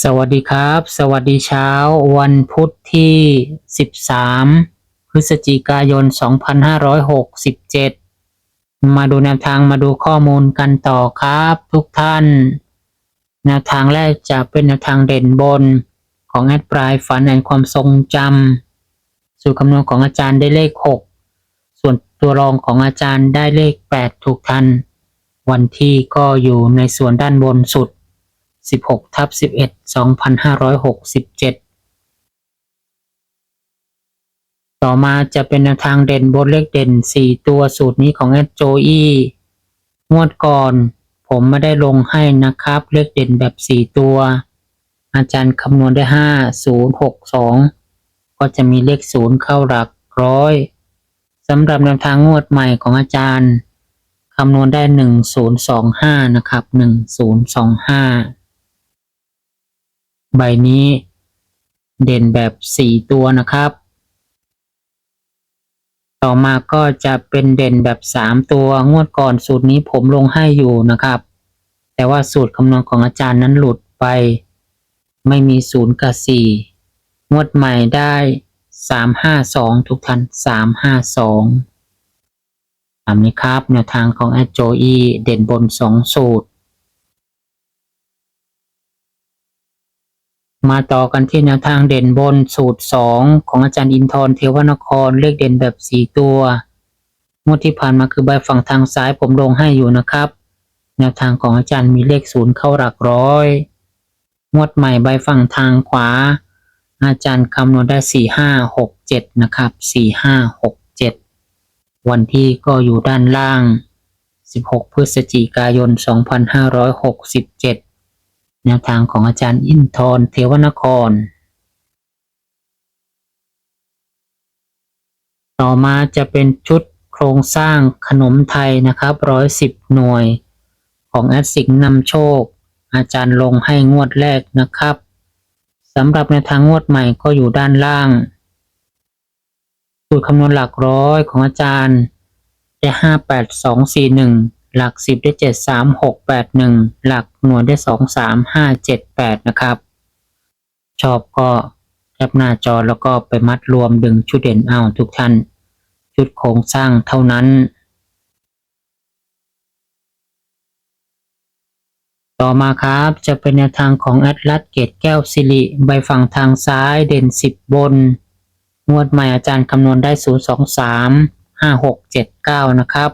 สวัสดีครับ สวัสดีเช้า วันพุธที่ 13 พฤศจิกายน 2567 มาดูแนวทางมาดูข้อมูลกันต่อครับ ทุกท่าน แนวทางแรกจะเป็นแนวทางเด่นบน ของแอดปลายฝันแห่งความทรงจำสูตรคำนวณของอาจารย์ได้เลข 6 ส่วนตัวรองของอาจารย์ได้เลข 8 ถูกทัน วันที่ก็อยู่ในส่วนด้านบนสุด 16ทับ11 2567 ต่อมาจะเป็นแนวทางเด่นบนเลขเด่น 4 ตัวสูตรนี้ของแอดโจอี้งวดก่อน ผมไม่ได้ลงให้นะครับ เลขเด่นแบบ 4 ตัว อาจารย์คำนวณได้ 5 0 6 2 ก็จะมีเลข 0 เข้าหลักร้อยสำหรับแนวทางงวดใหม่ของอาจารย์คำนวณได้ 1025 นะครับ 1025 ใบนี้เด่นแบบสี่ตัวนะครับ ต่อมาก็จะเป็นเด่นแบบสามตัวงวดก่อนสูตรนี้ผมลงให้อยู่นะครับ แต่ว่าสูตรคำนวณของอาจารย์นั้นหลุดไป ไม่มีศูนย์กับสี่งวดใหม่ได้สามห้าสองทุกท่านสามห้าสองตามนี้ครับ แนวทางของแอดโจอีเด่นบนสองสูตร มาต่อกันที่แนวทางเด่นบนสูตร 2 ของอาจารย์อินทร์เทวนครเลขเด่นแบบ 4 ตัวงวดที่ผ่านมาคือใบฝั่งทางซ้ายผมลงให้อยู่นะครับ แนวทางของอาจารย์มีเลขศูนย์เข้าหลักร้อยงวดใหม่ใบฝั่งทางขวา อาจารย์คำนวณได้ 4 5 6 7 นะครับ 4 5 6 7 วันที่ก็อยู่ด้านล่าง 16 พฤศจิกายน 2567 แนวทางของอาจารย์อินทร์เทวนคร ต่อมาจะเป็นชุดโครงสร้างขนมไทยนะครับร้อยสิบหน่วย ของแอดสิงนำโชค อาจารย์ลงให้งวดแรกนะครับสำหรับแนวทางงวดใหม่ก็อยู่ด้านล่าง สูตรคำนวณหลักร้อยของอาจารย์ได้ห้าแปดสองสี่หนึ่งหลักสิบได้เจ็ดสามหกแปดหนึ่งหลัก หน่วยได้สองสามห้าเจ็ดแปดนะครับ ชอบก็แคปหน้าจอแล้วก็ไปมัดรวมดึงชุดเด่นเอาทุกท่าน ชุดโครงสร้างเท่านั้น ต่อมาครับจะเป็นแนวทางของแอดลัสเกตแก้วสิริใบฝั่งทางซ้ายเด่นสิบบน งวดใหม่อาจารย์คำนวณได้ศูนย์สองสามห้าหกเจ็ดเก้านะครับ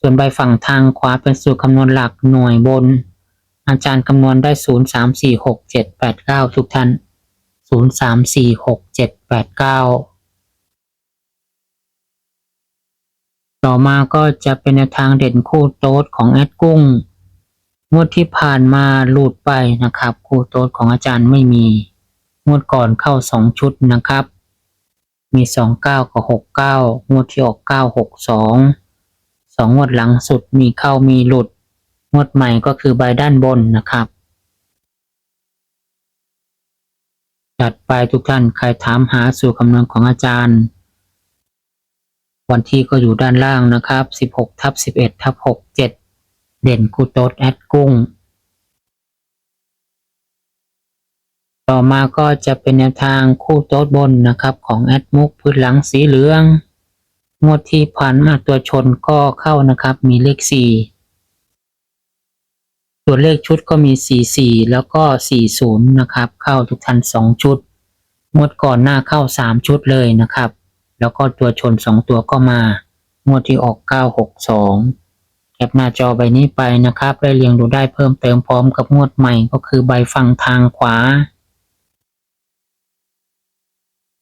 ส่วนใบฝั่งทางขวาเป็นสูตรคำนวณหลักหน่วยบน อาจารย์คำนวณได้ศูนย์สามสี่หกเจ็ดแปดเก้าทุกท่านศูนย์สามสี่หกเจ็ดแปดเก้าต่อมาก็จะเป็นแนวทางเด่นคู่โต๊ดของแอดกุ้งงวดที่ผ่านมาหลุดไปนะครับ คู่โต๊ดของอาจารย์ไม่มีงวดก่อนเข้าสองชุดนะครับ มีสองเก้ากับหกเก้างวดที่ออกเก้าหกสองสองงวดหลังสุดมีเข้ามีหลุด งวดใหม่ก็คือใบด้านบนนะครับ จัดไปทุกท่านใครถามหาสูตรคำนวณของอาจารย์ วันที่ก็อยู่ด้านล่างนะครับ 16ทับ11ทับ6 7 เด่นคูโตดแอดกุ้ง ต่อมาก็จะเป็นแนวทางคู่โต๊ดบนนะครับของแอดมุกพื้นหลังสีเหลือง งวดที่ผ่านมาตัวชนก็เข้านะครับมีเลขสี่ ตัวเลขชุดก็มีสี่สี่แล้วก็สี่ศูนะครับ เข้าทุกทันสองชุดงวดก่อนหน้าเข้าสามชุดเลยนะครับ แล้วก็ตัวชนสองตัวก็มางวดที่ออกเก้าหกสองแคปหน้าจอใบนี้ไปนะครับได้เรียงดูได้เพิ่มเติมพร้อมกับงวดใหม่ก็คือใบฝั่งทางขวา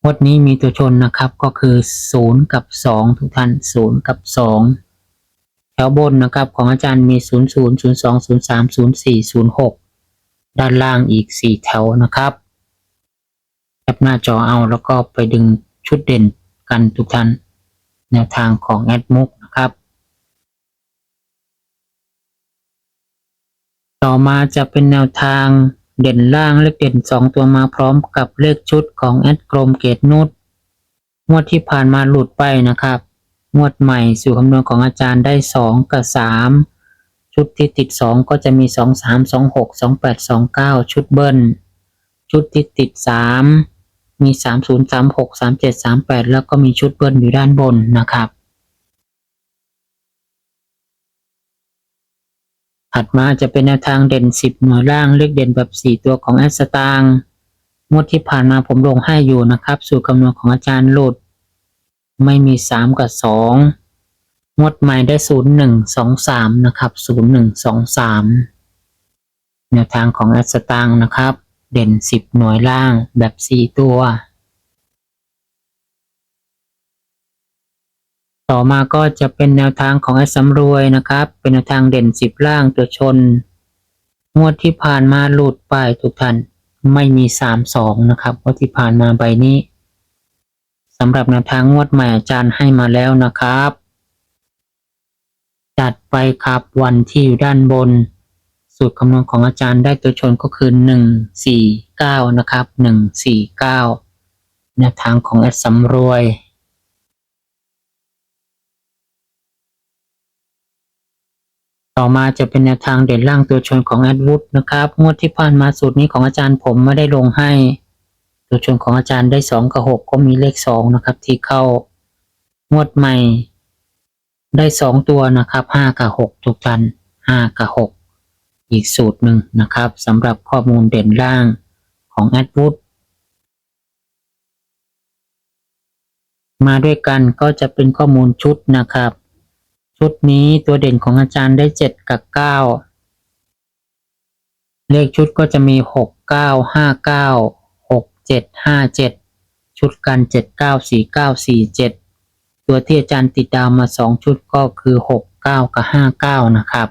งวดนี้มีตัวชนนะครับก็คือ 0 กับ 2 ทุกท่าน 0 กับ 2 วบนนะครับของอาจารย์มี 0 0 0 2 0 3 0 4 0 6 ด้านล่างอีก 4 แถวนะครับแคปหน้าจอเอาแล้วก็ไปดึงชุดเด่นกันทุกท่านแนวทางของแอดมุกนะครับ ต่อมาจะเป็นแนวทางเด่นล่างเลขเด่น 2 ตัวมาพร้อมกับเลขชุดของแอดกรมเกตนุชงวดที่ผ่านมาหลุดไปนะครับ งวดใหม่สู่คำนวณของอาจารย์ได้ 2 กับ 3 ชุดที่ติด 2 ก็จะมี 2 3 2 6 2 8 2 9 ชุดเบิ้ล ชุดที่ติด 3 มี 3 0 3 6 3 7 3 8 แล้วก็มีชุดเบิ้ลอยู่ด้านบนนะครับ ถัดมาจะเป็นแนวทางเด่น 10 หน่วยล่างเลขเด่นแบบ 4 ตัวของแอสตางงวดที่ผ่านมาผมลงให้อยู่นะครับ สูตรคำนวณของอาจารย์หลุด ไม่มี3กับ2งวดใหม่ได้0 1 2 3นะครับ0 1 2 3แนวทางของแอสตางนะครับ เด่น10หน่วยล่างแบบ4ตัว ต่อมาก็จะเป็นแนวทางของไอ้สำรวยนะครับ เป็นแนวทางเด่นสิบล่างตัวชน งวดที่ผ่านมาหลุดไปทุกท่านไม่มีสามสองนะครับงวดที่ผ่านมาใบนี้ สำหรับแนวทางงวดใหม่อาจารย์ให้มาแล้วนะครับ จัดไปครับวันที่อยู่ด้านบน สูตรคำนวณของอาจารย์ได้ตัวชนก็คือหนึ่งสี่เก้านะครับหนึ่งสี่เก้าแนวทางของแอดสำรวยต่อมาจะเป็นแนวทางเด่นล่างตัวชนของแอดวูดนะครับ งวดที่ผ่านมาสูตรนี้ของอาจารย์ผมไม่ได้ลงให้ ตัวชนของอาจารย์ได้สองกับหกก็มีเลขสองนะครับ ที่เข้างวดใหม่ ได้สองตัวนะครับห้ากับหกทุกท่านห้ากับหกอีกสูตรหนึ่งนะครับสำหรับข้อมูลเด่นล่างของแอดวูดมาด้วยกันก็จะเป็นข้อมูลชุดนะครับ ชุดนี้ตัวเด่นของอาจารย์ได้เจ็ดกับเก้าเลขชุดก็จะมีหกเก้าห้า เจ็ดห้าเจ็ดชุดกันเจ็ดเก้าสี่เก้าสี่เจ็ดตัวที่อาจารย์ติดดาวมาสองชุดก็คือหกเก้ากับห้าเก้านะครับ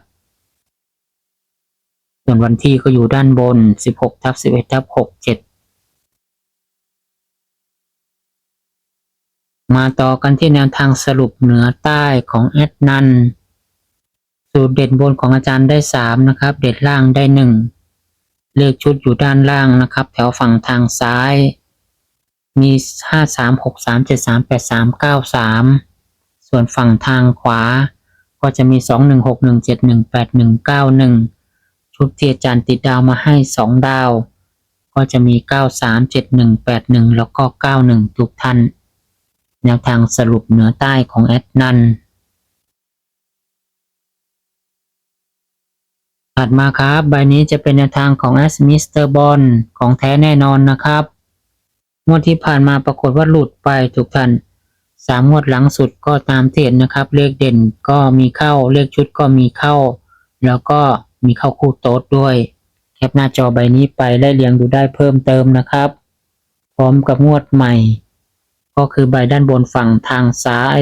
ส่วนวันที่ก็อยู่ด้านบนสิบหกทับสิบเอ็ดทับหกเจ็ดมาต่อกันที่แนวทางสรุปเหนือใต้ของแอดนันสูตรเด่นบนของอาจารย์ได้สามนะครับ เด่นล่างได้หนึ่ง เลขชุดอยู่ด้านล่างนะครับ แถวฝั่งทางซ้าย มีห้าสามหกสามเจ็ดสามแปดสามเก้าสามส่วนฝั่งทางขวา ก็จะมีสองหนึ่งหกหนึ่งเจ็ดหนึ่งแปดหนึ่งเก้าหนึ่งชุดที่อาจารย์ติดดาวมาให้สองดาว ก็จะมีเก้าสามเจ็ดหนึ่งแปดหนึ่งแล้วก็เก้าหนึ่งทุกท่านแนวทางสรุปเหนือใต้ของแอดนัน ถัดมาครับ ใบนี้จะเป็นแนวทางของแอสมิสเตอร์บอลของแท้แน่นอนนะครับ งวดที่ผ่านมาปรากฏว่าหลุดไปทุกท่านสามงวดหลังสุดก็ตามเทรนนะครับ เลขเด่นก็มีเข้า เลขชุดก็มีเข้า แล้วก็มีเข้าคู่โต๊ดด้วย แคปหน้าจอใบนี้ไปไล่เรียงดูได้เพิ่มเติมนะครับ พร้อมกับงวดใหม่ ก็คือใบด้านบนฝั่งทางซ้าย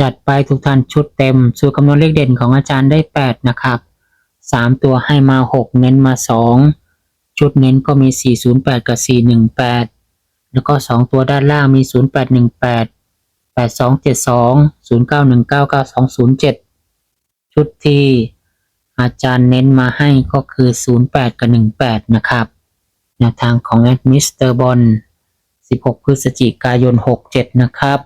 จัดไปทุกท่านชุดเต็ม สูตรคำนวณเลขเด่นของอาจารย์ได้ 8 นะครับสามตัวให้มา 6 เน้นมา 2 ชุดเน้นก็มี 408 กับ 418 แล้วก็ 2 ตัวด้านล่างมี 0818 8272 0919 9207 ชุดที่อาจารย์เน้นมาให้ก็คือ 08 กับ 18 นะครับแนวทางของแอดมิสเตอร์บอล16 พฤศจิกายน 67 นะครับ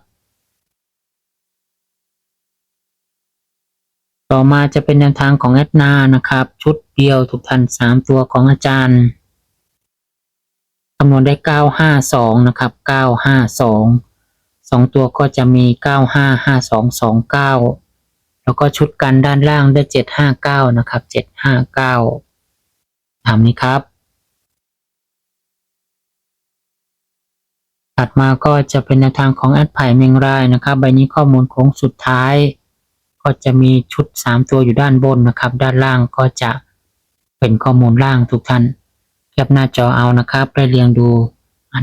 ต่อมาจะเป็นแนวทางของแอดนานะครับ ชุดเดียวทุกท่านสามตัวของอาจารย์คำนวณได้เก้าห้าสองนะครับเก้าห้าสองสองตัวก็จะมีเก้าห้าห้าสองสองเก้าแล้วก็ชุดกันด้านล่างได้เจ็ดห้าเก้านะครับเจ็ดห้าเก้าตามนี้ครับ ถัดมาก็จะเป็นแนวทางของแอดไผ่เมงรายนะครับ ใบนี้ข้อมูลโค้งสุดท้าย ก็จะมีชุด 3 ตัวอยู่ด้านบนนะครับ ด้านล่างก็จะเป็นข้อมูลล่างทุกท่านแคปหน้าจอเอานะครับไปเรียงดู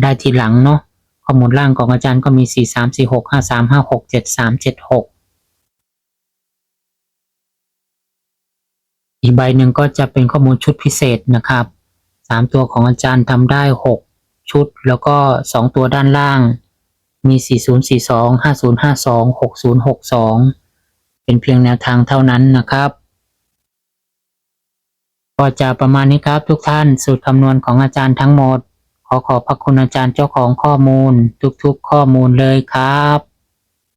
ได้ทีหลังเนาะข้อมูลล่างของอาจารย์ก็มี 4 3 4 6 5 3 5 6 7 3 7 6 อีกใบหนึ่งก็จะเป็นข้อมูลชุดพิเศษนะครับ 3 ตัวของอาจารย์ทำได้ 6 ชุด แล้วก็ 2 ตัวด้านล่างมี 4042 5052 6062 เป็นเพียงแนวทางเท่านั้นนะครับก็จะประมาณนี้ครับทุกท่านสูตรคำนวณของอาจารย์ทั้งหมด ขอขอบพระคุณอาจารย์เจ้าของข้อมูล ทุกๆ ข้อมูลเลยครับ